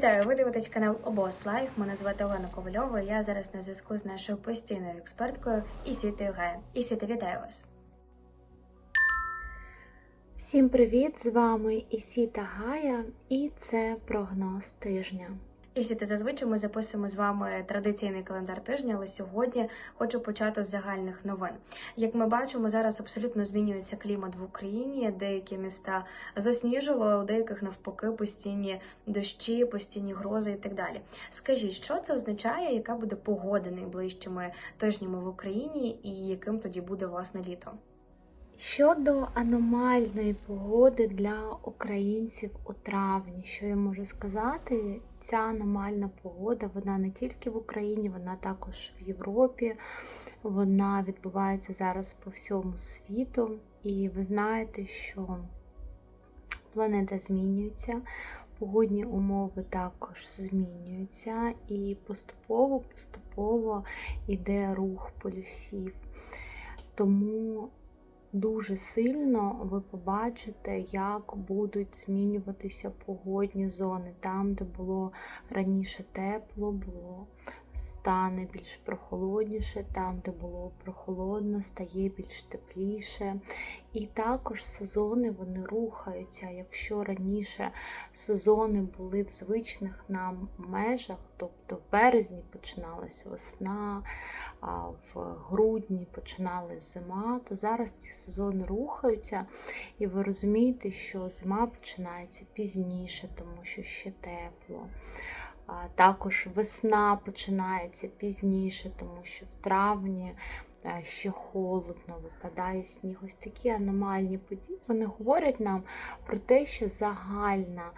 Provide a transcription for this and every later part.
Вітаю! Ви дивитесь канал Обос Лайф. Мене звати Олена Ковальова. Я зараз на зв'язку з нашою постійною експерткою Ісітою Гая. Ісіта, вітаю вас! Всім привіт! З вами Ісіта Гая, і це прогноз тижня. Ісіта, зазвичай ми записуємо з вами традиційний календар тижня, але сьогодні хочу почати з загальних новин. Як ми бачимо, зараз абсолютно змінюється клімат в Україні. Деякі міста засніжило, у деяких навпаки постійні дощі, постійні грози і так далі. Скажіть, що це означає, яка буде погода найближчими тижнями в Україні, і яким тоді буде власне літо? Щодо аномальної погоди для українців у травні, що я можу сказати, ця аномальна погода вона не тільки в Україні, вона також в Європі, вона відбувається зараз по всьому світу. І ви знаєте, що планета змінюється, погодні умови також змінюються, і поступово-поступово йде рух полюсів. Тому дуже сильно ви побачите, як будуть змінюватися погодні зони. Там, де було раніше тепло, було стане більш прохолодніше, там, де було прохолодно, стає більш тепліше. І також сезони вони рухаються. Якщо раніше сезони були в звичних нам межах, тобто в березні починалась весна, а в грудні починалась зима, то зараз ці сезони рухаються, і ви розумієте, що зима починається пізніше, тому що ще тепло. Також весна починається пізніше, тому що в травні ще холодно, випадає сніг. Ось такі аномальні події. Вони говорять нам про те, що загальна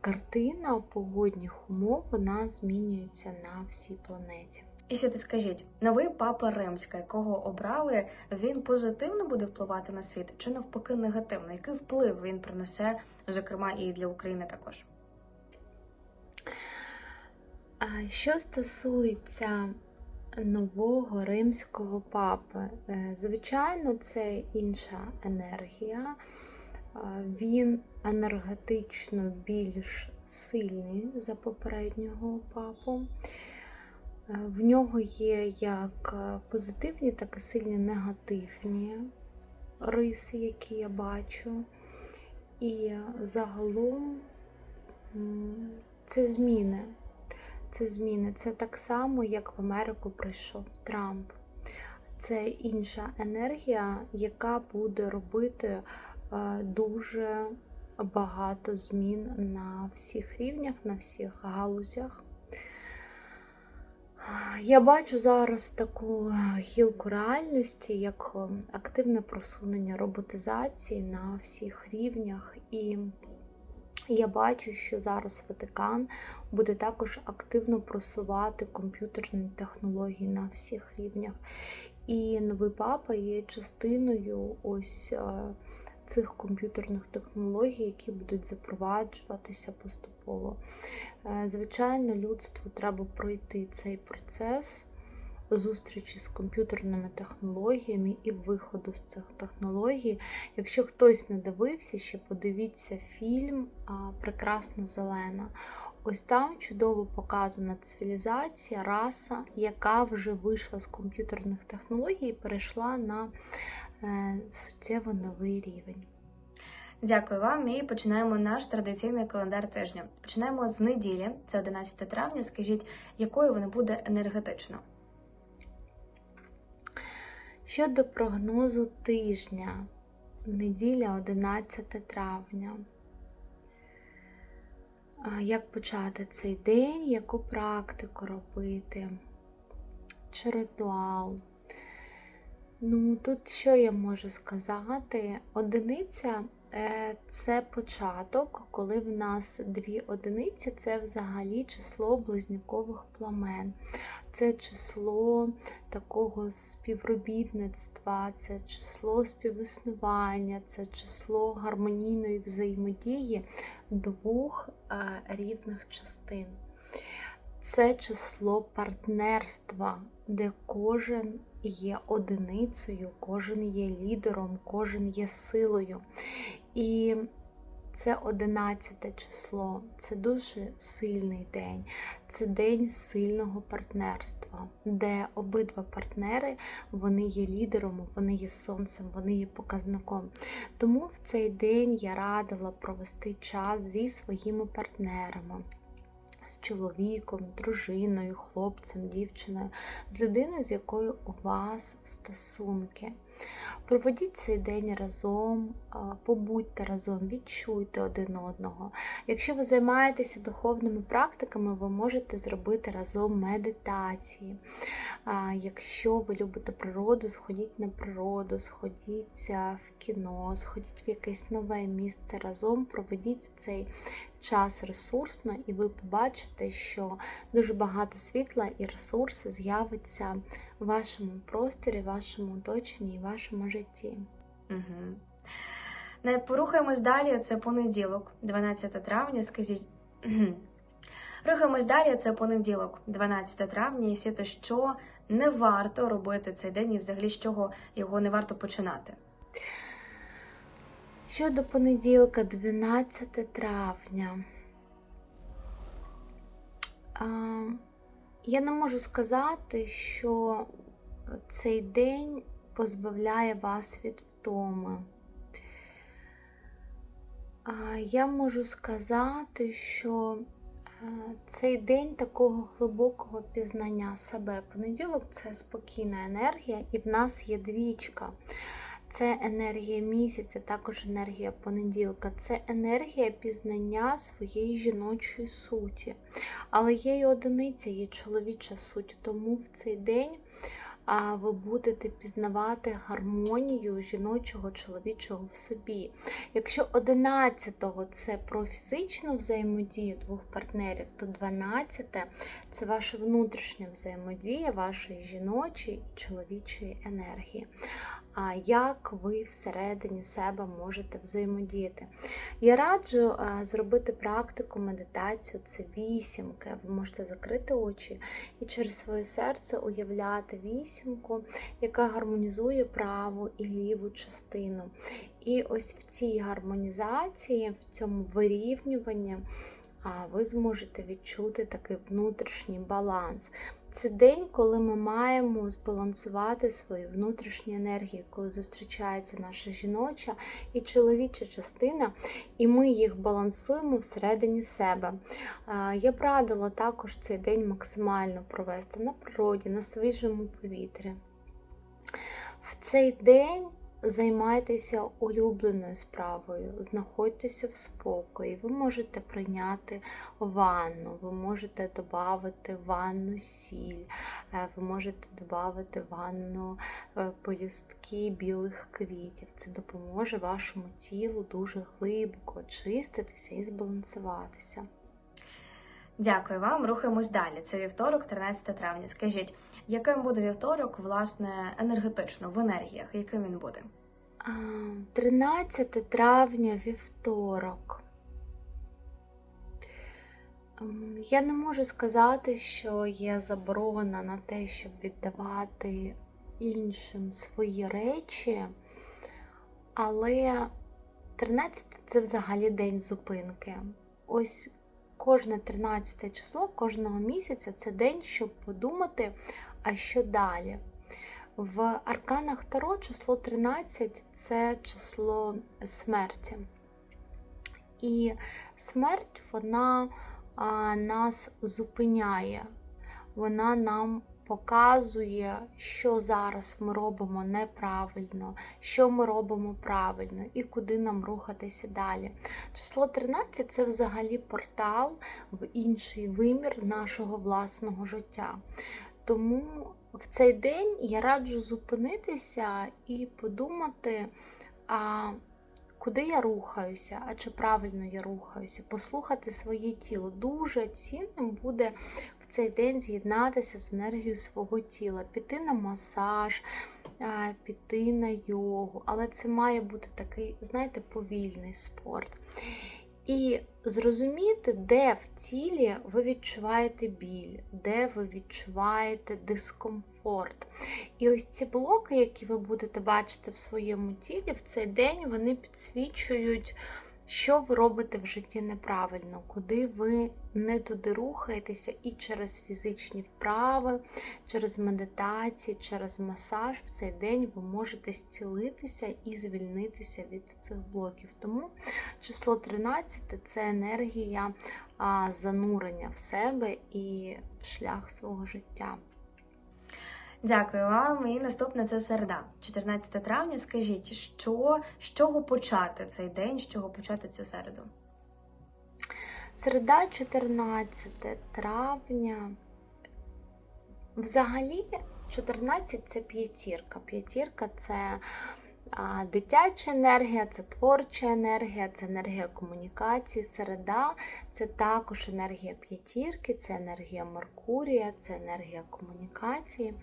картина погодних умов вона змінюється на всій планеті. І сіти, скажіть, новий папа Римська, якого обрали, він позитивно буде впливати на світ чи навпаки негативно? Який вплив він принесе, зокрема, і для України також? Що стосується нового римського папи, е, звичайно, це інша енергія. Він енергетично більш сильний за попереднього папу. Е, в нього є як позитивні, так і сильні негативні риси, які я бачу. І загалом це зміни. Це зміни. Це так само, як в Америку прийшов Трамп. Це інша енергія, яка буде робити дуже багато змін на всіх рівнях, на всіх галузях. Я бачу зараз таку гілку реальності, як активне просунення роботизації на всіх рівнях. І я бачу, що зараз Ватикан буде також активно просувати комп'ютерні технології на всіх рівнях. І новий папа є частиною ось цих комп'ютерних технологій, які будуть запроваджуватися поступово. Е, звичайно, людству треба пройти цей процес зустрічі з комп'ютерними технологіями і виходу з цих технологій. Якщо хтось не дивився, ще подивіться фільм Прекрасна зелена. Ось там чудово показана цивілізація, раса, яка вже вийшла з комп'ютерних технологій і перейшла на е, суттєво новий рівень. Дякую вам і починаємо наш традиційний календар тижня. Починаємо з неділі, це 11 травня. Скажіть, якою вона буде енергетично? Щодо прогнозу тижня, неділя 11 травня. Як почати цей день, яку практику робити? Чи ритуал? Ну, тут що я можу сказати? Одиниця Е, це початок, коли в нас дві одиниці це взагалі число близнюкових пламен. Це число такого співробітництва, це число співіснування, це число гармонійної взаємодії двох е, рівних частин. Це число партнерства, де кожен є одиницею, кожен є лідером, кожен є силою. І це 11 число. Це дуже сильний день. Це день сильного партнерства, де обидва партнери вони є лідером, вони є сонцем, вони є показником. Тому в цей день я радила провести час зі своїми партнерами. З чоловіком, дружиною, хлопцем, дівчиною, з людиною, з якою у вас стосунки. Проведіть цей день разом, побудьте разом, відчуйте один одного. Якщо ви займаєтеся духовними практиками, ви можете зробити разом медитації. Якщо ви любите природу, сходіть на природу, сходіть в кіно, сходіть в якесь нове місце разом, проведіть цей час ресурсно, і ви побачите, що дуже багато світла і ресурсу з'явиться в вашому просторі, вашому оточенні і вашому житті. Угу. Не порухаємось далі. Це понеділок, 12 травня. Скажіть. Рухаємось далі. Це понеділок, 12 травня, і сіто, що не варто робити цей день, і взагалі з чого його не варто починати. Щодо понеділка, 12 травня. А, я не можу сказати, що цей день позбавляє вас від втоми. Я можу сказати, що е, цей день такого глибокого пізнання себе. Понеділок це спокійна енергія, і в нас є двічка. Це енергія місяця, також енергія понеділка. Це енергія пізнання своєї жіночої суті. Але є й одиниця, є чоловіча суть. Тому в цей день ви будете пізнавати гармонію жіночого, чоловічого в собі. Якщо 11-го це про фізичну взаємодію двох партнерів, то 12 це ваша внутрішня взаємодія вашої жіночої і чоловічої енергії. Як ви всередині себе можете взаємодіяти? Я раджу зробити практику медитацію, це вісімки. Ви можете закрити очі і через своє серце уявляти вісімку, яка гармонізує праву і ліву частину. І ось в цій гармонізації, в цьому вирівнюванні, а, ви зможете відчути такий внутрішній баланс. Це день, коли ми маємо збалансувати свої внутрішні енергії, коли зустрічається наша жіноча і чоловіча частина, і ми їх балансуємо всередині себе. Я б радила також цей день максимально провести на природі, на свіжому повітрі. В цей день займайтеся улюбленою справою, знаходьтеся в спокої. Ви можете прийняти ванну, ви можете додати ванну сіль, е, ви можете додати ванну е, білих квітів. Це допоможе вашому тілу дуже глибоко очиститися і збалансуватися. Дякую вам. Рухаємось далі. Це вівторок, 13 травня. Скажіть, яким буде вівторок, власне, енергетично в енергіях? Яким він буде? 13 травня вівторок. Ем, Я не можу сказати, що є заборона на те, щоб віддавати іншим свої речі, але 13 це взагалі день зупинки. Ось кожне 13 число кожного місяця це день, щоб подумати, а що далі. В арканах Таро число 13 це число смерті. І смерть вона нас зупиняє, вона нам показує, що зараз ми робимо неправильно, що ми робимо правильно і куди нам рухатися далі. Число 13 це взагалі портал в інший вимір нашого власного життя. Тому в цей день я раджу зупинитися і подумати, а куди я рухаюся, а чи правильно я рухаюся, послухати своє тіло. Дуже цінним буде цей день з'єднатися з енергією свого тіла, піти на масаж, піти на йогу, але це має бути такий, знаєте, повільний спорт. І зрозуміти, де в тілі ви відчуваєте біль, де ви відчуваєте дискомфорт. І ось ці блоки, які ви будете бачити в своєму тілі, в цей день вони підсвічують, що ви робите в житті неправильно, куди ви не туди рухаєтеся, і через фізичні вправи, через медитації, через масаж в цей день ви можете зцілитися і звільнитися від цих блоків. Тому число 13 це енергія занурення в себе і шлях свого життя. Дякую вам. І наступне це середа, 14 травня. Скажіть, що з чого почати цей день, з чого почати цю середу? Середа 14 травня. Взагалі, 14 це п'ятірка. П'ятірка це а, дитяча енергія, це творча енергія, це енергія комунікації. Середа це також енергія п'ятірки, це енергія Меркурія, це енергія комунікації.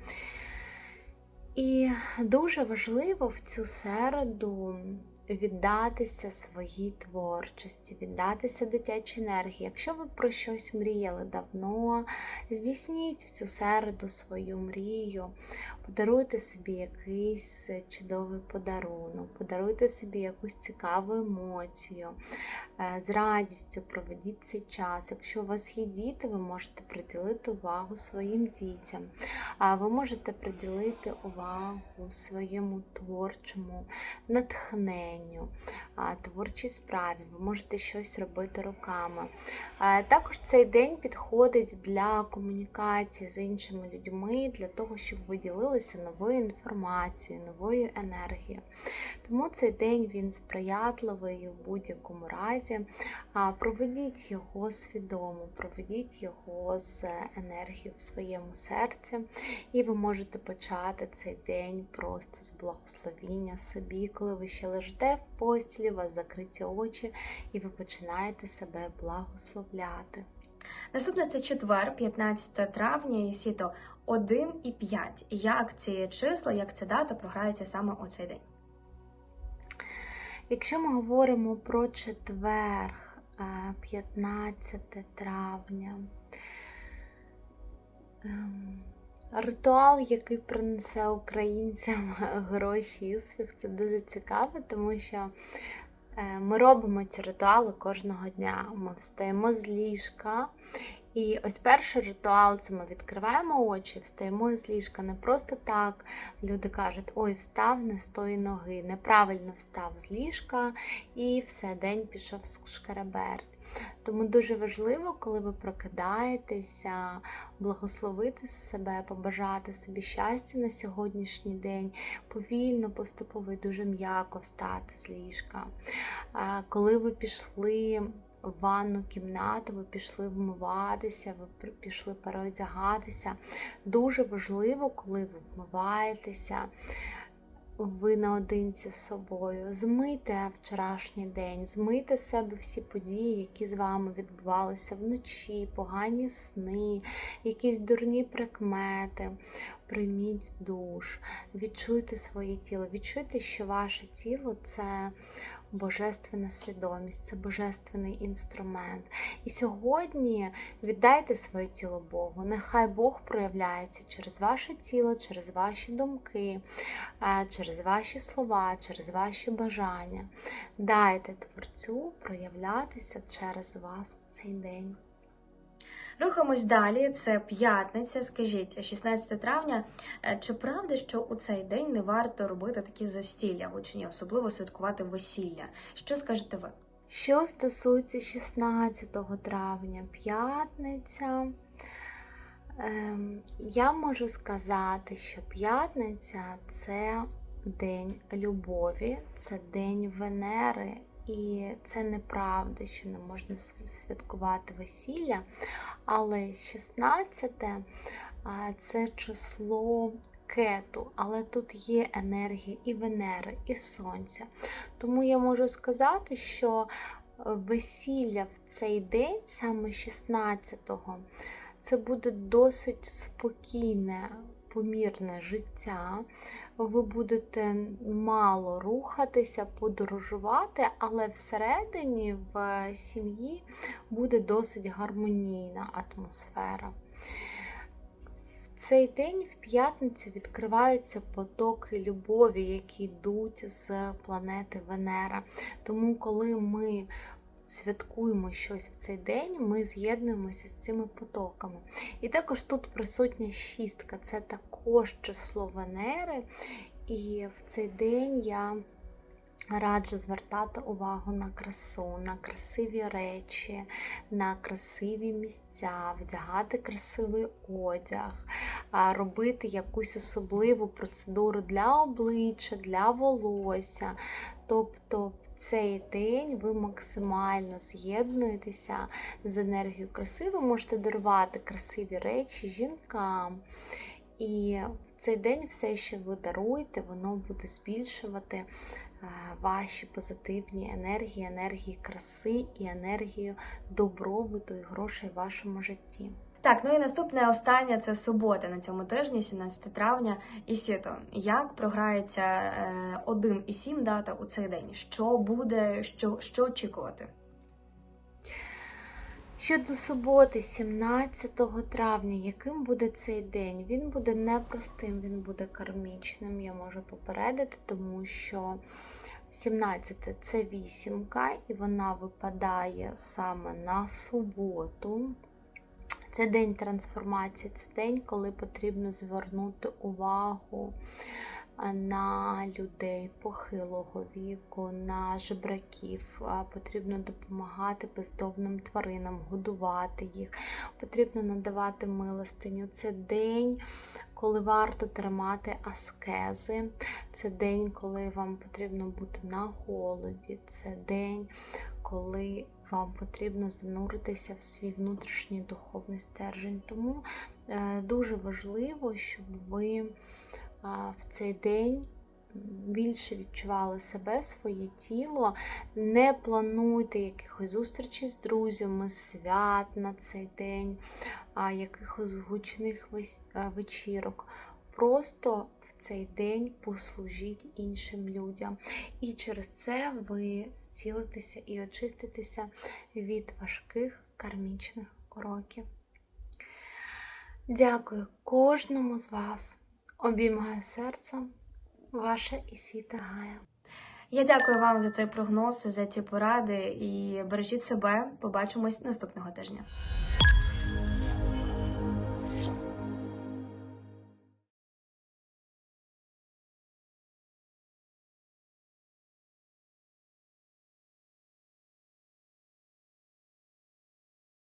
І дуже важливо в цю середу віддатися своїй творчості, віддатися дитячій енергії. Якщо ви про щось мріяли давно, здійсніть в цю середу свою мрію, подаруйте собі якийсь чудовий подарунок, подаруйте собі якусь цікаву емоцію, е, з радістю проведіть цей час. Якщо у вас є діти, ви можете приділити увагу своїм дітям, а ви можете приділити увагу своєму творчому натхненню, а, творчій справі. Ви можете щось робити руками. Також цей день підходить для комунікації з іншими людьми, для того, щоб ви ділилися новою інформацією, новою енергією. Тому цей день він сприятливий в будь-якому разі. Проведіть його свідомо, проведіть його з енергією в своєму серці, і ви можете почати цей день просто з благословіння собі, коли ви ще лежите в постілі, у вас закриті очі, і ви починаєте себе благословляти. Наступне це четвер, 15 травня, і сіто 1 і 5. Як ці числа, як ця дата програється саме у цей день? Якщо ми говоримо про четверг, е, 15 травня, ем, ритуал, який принесе українцям гроші і успіх, це дуже цікаво, тому що е, ми робимо ці ритуали кожного дня. Ми встаємо з ліжка. І ось перший ритуал це ми відкриваємо очі, встаємо з ліжка. Не просто так люди кажуть, ой, встав не з тої ноги, неправильно встав з ліжка і все, день пішов з шкараберть. Тому дуже важливо, коли ви прокидаєтеся, благословити себе, побажати собі щастя на сьогоднішній день, повільно, поступово і дуже м'яко встати з ліжка. Коли ви пішли в ванну кімнату, ви пішли вмиватися, ви пішли переодягатися. Дуже важливо, коли ви вмиваєтеся, ви наодинці з собою. Змийте вчорашній день, змийте з себе всі події, які з вами відбувалися вночі, погані сни, якісь дурні прикмети. Прийміть душ, відчуйте своє тіло, відчуйте, що ваше тіло це божественна свідомість, це божественний інструмент. І сьогодні віддайте своє тіло Богу. Нехай Бог проявляється через ваше тіло, через ваші думки, через ваші слова, через ваші бажання. Дайте творцю проявлятися через вас в цей день. Рухаємось далі. Це п'ятниця. Скажіть, 16 травня. Е, Чи правда, що у цей день не варто робити такі застілля гучні, особливо святкувати весілля? Що скажете ви? Що стосується 16 травня, п'ятниця, ем, я можу сказати, що п'ятниця це день любові, це день Венери. І це неправда, що не можна святкувати весілля. Але 16 це число кету, але тут є енергія і Венери, і Сонця. Тому я можу сказати, що весілля в цей день, саме 16-го, це буде досить спокійне, помірне життя ви будете мало рухатися, подорожувати, але всередині в сім'ї буде досить гармонійна атмосфера. В цей день в п'ятницю відкриваються потоки любові, які йдуть з планети Венера. Тому, коли ми святкуємо щось в цей день, ми з'єднуємося з цими потоками. І також тут присутня шістка, це також число Венери. І в цей день я раджу звертати увагу на красу, на красиві речі, на красиві місця, вдягати красивий одяг, робити якусь особливу процедуру для обличчя, для волосся. Тобто в цей день ви максимально з'єднуєтеся з енергією краси, ви можете дарувати красиві речі жінкам. І в цей день все, що ви даруєте, воно буде збільшувати е, ваші позитивні енергії, енергії краси і енергію добробуту і грошей в вашому житті. Так, ну і наступне останнє це субота на цьому тижні, 17 травня, і сіто. Як програється е, 1 і 7 дата у цей день? Що буде, що, що очікувати? Щодо суботи, 17 травня, яким буде цей день? Він буде непростим, він буде кармічним, я можу попередити, тому що 17 це вісімка, і вона випадає саме на суботу. Це день трансформації, це день, коли потрібно звернути увагу на людей похилого віку, на жебраків. Потрібно допомагати бездомним тваринам, годувати їх, потрібно надавати милостиню. Це день, коли варто тримати аскези. Це день, коли вам потрібно бути на голоді. Це день, коли вам потрібно зануритися в свій внутрішній духовний стержень. Тому е, дуже важливо, щоб ви а, в цей день більше відчували себе, своє тіло. Не плануйте якихось зустрічей з друзями, свят на цей день, якихось гучних е, вечірок. Просто цей день послужіть іншим людям. І через це ви зцілитеся і очиститеся від важких кармічних уроків. Дякую кожному з вас. Обіймаю серцем, ваша Ісіта Гая. Я дякую вам за цей прогноз, за ці поради і бережіть себе. Побачимось наступного тижня.